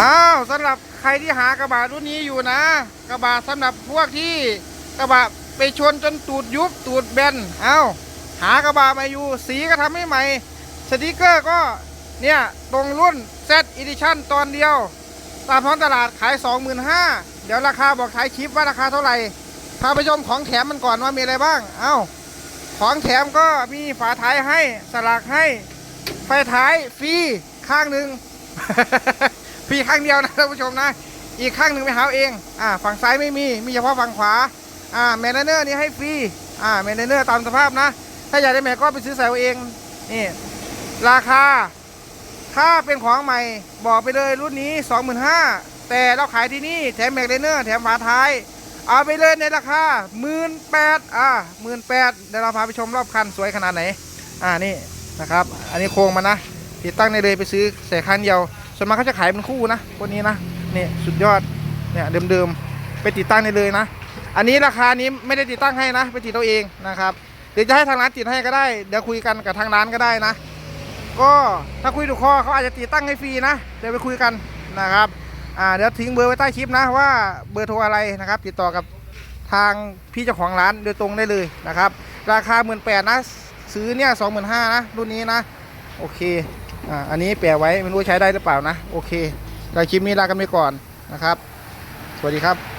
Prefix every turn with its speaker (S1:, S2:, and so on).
S1: อ้าวสำหรับใครที่หากระบะรุ่นนี้อยู่นะ กระบะสำหรับพวกที่กระบะไปชนจนตูดยุบตูดแบนเอ้าหากระบะมาอยู่ สีก็ทำให้ใหม่สติกเกอร์ก็เนี่ยตรงรุ่น Z Edition ตอนเดียว ตามท้องตลาดขาย 25,000เดี๋ยวราคาบอกท้ายคลิปว่าราคาเท่าไหร่พาไปชมของแถมมันก่อนว่ามีอะไรบ้าง เอ้า ของแถมก็มีฝาท้ายให้ สลักให้ ไฟท้ายฟรีข้างหนึ่ง ฟรีข้างเดียวนะท่านผู้ชมนะ อีกข้างหนึ่งไปหาเอาเองอ่าฝั่งซ้ายไม่มีมีเฉพาะฝั่งขวาอ่าแมนเนอร์นี่ให้ฟรีอ่าแมนเนอร์ตามสภาพนะ ถ้าอยากได้แม็กก็ไปซื้อใส่เอาเองนี่ราคาถ้าเป็นของใหม่บอกไปเลยรุ่นนี้ 25,000แต่เราขายที่นี่แถมแม็กเนอร์แถมฝาท้าย เอาไปเลยในราคา 18,000อ่า18,000เดี๋ยวเราพาไปชมรอบคันสวยขนาดไหน อ่านี่นะครับ อันนี้โครงมันนะ ติดตั้งได้เลยไปซื้อใส่คันเดียว ส่วนมากเขาจะขายเป็นคู่นะคนนี้นะนี่สุดยอดเนี่ยเดิมๆไปติดตั้งได้เลยนะ อันนี้ราคานี้ไม่ได้ติดตั้งให้นะ ไปติดเอาเองนะครับหรือจะให้ทางร้านติดให้ก็ได้เดี๋ยวคุยกันกับทางร้านก็ได้นะ ก็ถ้าคุยถูกคอเขาอาจจะติดตั้งให้ฟรีนะเดี๋ยวไปคุยกันนะครับอ่าเดี๋ยวทิ้งเบอร์ไว้ใต้คลิปนะว่าเบอร์โทรอะไรนะครับ ติดต่อกับทางพี่เจ้าของร้านโดยตรงได้เลยนะครับ ราคาหมื่นแปดนะ ซื้อเนี่ยสองหมื่นห้านะ รุ่นนี้นะ โอเค อ่าอันนี้แปะไว้ไม่รู้ใช้ได้หรือเปล่านะ โอเคเราคลิปนี้ลากันไปก่อนนะครับ สวัสดีครับ